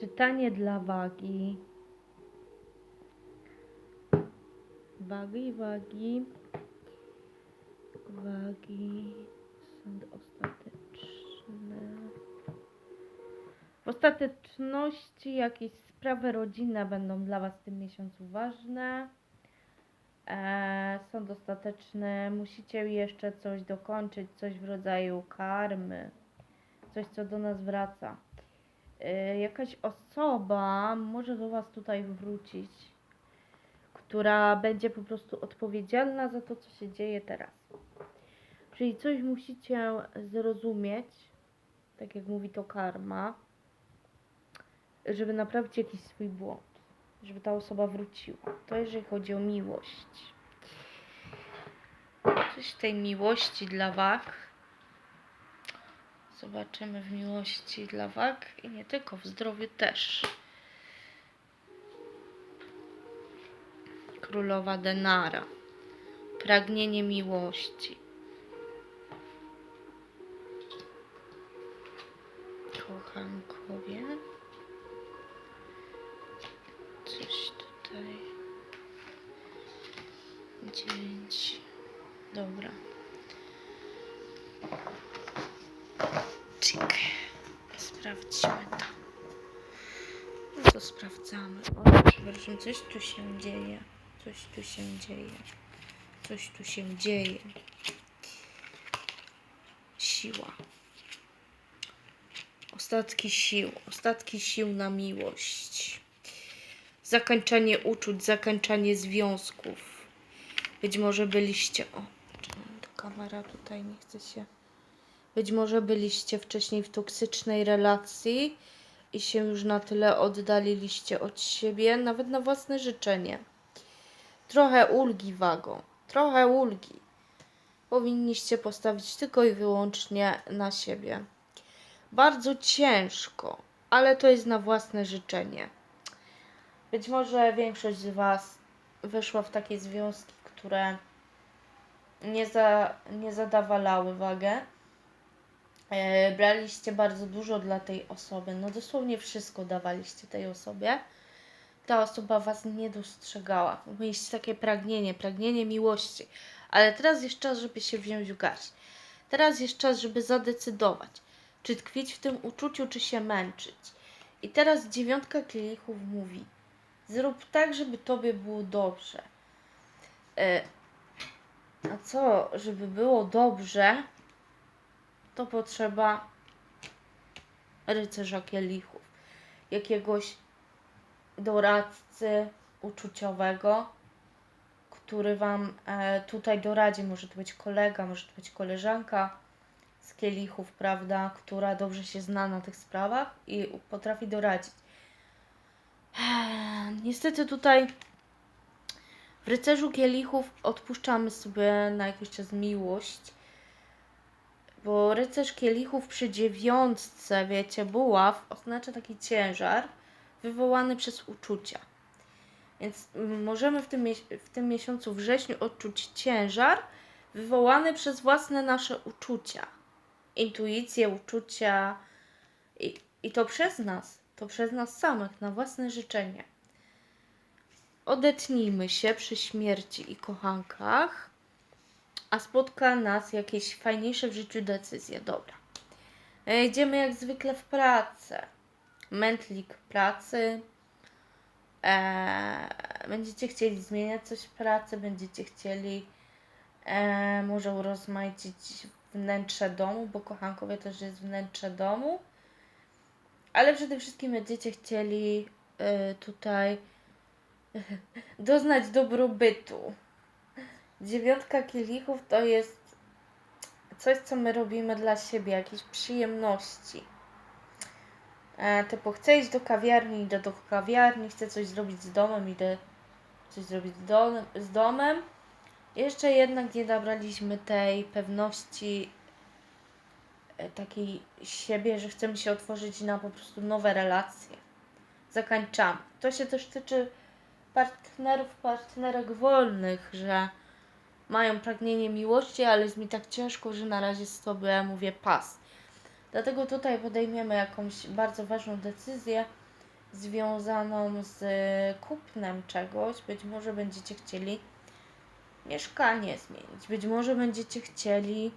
Czytanie dla wagi. Wagi, wagi. Wagi. Sąd ostateczny. W ostateczności jakieś sprawy rodzinne będą dla Was w tym miesiącu ważne. Eee, sąd ostateczny. Musicie jeszcze coś dokończyć, coś w rodzaju karmy. Coś, co do nas wraca. Eee, jakaś osoba może do Was tutaj wrócić, która będzie po prostu odpowiedzialna za to, co się dzieje teraz. Czyli coś musicie zrozumieć, tak jak mówi to karma, żeby naprawić jakiś swój błąd, żeby ta osoba wróciła. To jeżeli chodzi o miłość. Coś tej miłości dla wag. Zobaczymy w miłości dla wag i nie tylko, w zdrowiu też. Królowa Denara. Pragnienie miłości. Kochankowie. Coś tutaj. Dziewięć. Dobra. Czyk. Sprawdźmy to. No to sprawdzamy. O, przepraszam, coś tu się dzieje. Coś tu się dzieje. Coś tu się dzieje. Siła. Ostatki sił. Ostatki sił na miłość. Zakończenie uczuć, zakończenie związków. Być może byliście. O, kamera tutaj nie chce się. Być może byliście wcześniej w toksycznej relacji i się już na tyle oddaliliście od siebie, nawet na własne życzenie. Trochę ulgi wagą, trochę ulgi. Powinniście postawić tylko i wyłącznie na siebie. Bardzo ciężko, ale to jest na własne życzenie. Być może większość z Was weszła w takie związki, które nie, za, nie zadawalały wagę. E, braliście bardzo dużo dla tej osoby, no dosłownie wszystko dawaliście tej osobie. Ta osoba Was nie dostrzegała. Mieliście takie pragnienie, pragnienie miłości. Ale teraz jest czas, żeby się wziąć w garść. Teraz jest czas, żeby zadecydować, czy tkwić w tym uczuciu, czy się męczyć. I teraz dziewiątka kielichów mówi: Zrób tak, żeby tobie było dobrze. E, a co, żeby było dobrze, to potrzeba rycerza kielichów, jakiegoś doradcy uczuciowego, który wam e, tutaj doradzi. Może to być kolega, może to być koleżanka z kielichów, prawda, która dobrze się zna na tych sprawach i potrafi doradzić. Niestety tutaj w rycerzu kielichów odpuszczamy sobie na jakiś czas miłość, bo rycerz kielichów przy dziewiątce, wiecie, buław oznacza taki ciężar wywołany przez uczucia. Więc możemy w tym, w tym miesiącu wrześniu odczuć ciężar wywołany przez własne nasze uczucia. Intuicje, uczucia i, i to przez nas, to przez nas samych, na własne życzenie. Odetnijmy się przy śmierci i kochankach, a spotka nas jakieś fajniejsze w życiu decyzje. Dobra. E, Idziemy jak zwykle w pracę. Mętlik pracy. E, będziecie chcieli zmieniać coś w pracy, będziecie chcieli e, może urozmaicić wnętrze domu, bo kochankowie też jest wnętrze domu. Ale przede wszystkim będziecie chcieli e, tutaj doznać dobrobytu. Dziewiątka kielichów to jest coś, co my robimy dla siebie, jakieś przyjemności. E, typu chcę iść do kawiarni, idę do kawiarni, chcę coś zrobić z domem, idę coś zrobić z, z domem. Jeszcze jednak nie nabraliśmy tej pewności e, takiej siebie, że chcemy się otworzyć na po prostu nowe relacje. Zakończamy. To się też tyczy partnerów, partnerek wolnych, że mają pragnienie miłości, ale jest mi tak ciężko, że na razie sobie mówię pas. Dlatego tutaj podejmiemy jakąś bardzo ważną decyzję związaną z kupnem czegoś. Być może będziecie chcieli mieszkanie zmienić. Być może będziecie chcieli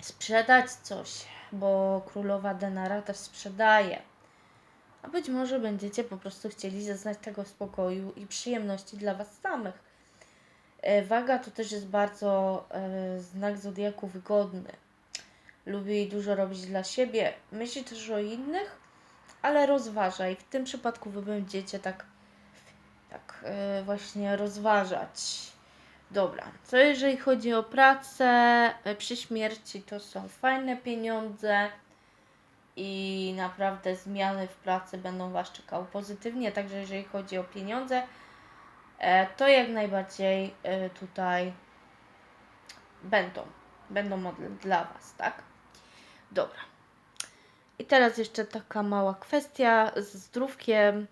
sprzedać coś, bo królowa Denara też sprzedaje. A być może będziecie po prostu chcieli zaznać tego spokoju i przyjemności dla Was samych. E, Waga to też jest bardzo e, znak zodiaku wygodny. Lubi dużo robić dla siebie, myśli też o innych, ale rozważa i w tym przypadku Wy będziecie tak, tak e, właśnie rozważać. Dobra, co jeżeli chodzi o pracę e, przy śmierci, to są fajne pieniądze i naprawdę zmiany w pracy będą Was czekały pozytywnie. Także jeżeli chodzi o pieniądze, to jak najbardziej e, tutaj będą, będą od- dla Was, tak? Dobra. I teraz jeszcze taka mała kwestia z zdrówkiem.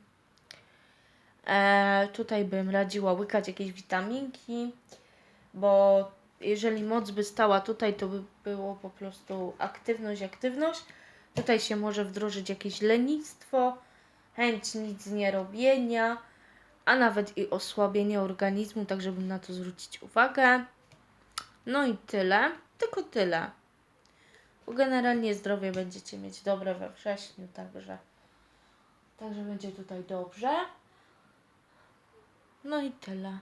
E, tutaj bym radziła łykać jakieś witaminki, bo jeżeli moc by stała tutaj, to by było po prostu aktywność, aktywność. Tutaj się może wdrożyć jakieś lenistwo, chęć nic nie robienia, a nawet i osłabienie organizmu, tak żeby na to zwrócić uwagę. No i tyle, tylko tyle. Bo generalnie zdrowie będziecie mieć dobre we wrześniu, także, także będzie tutaj dobrze. No i tyle.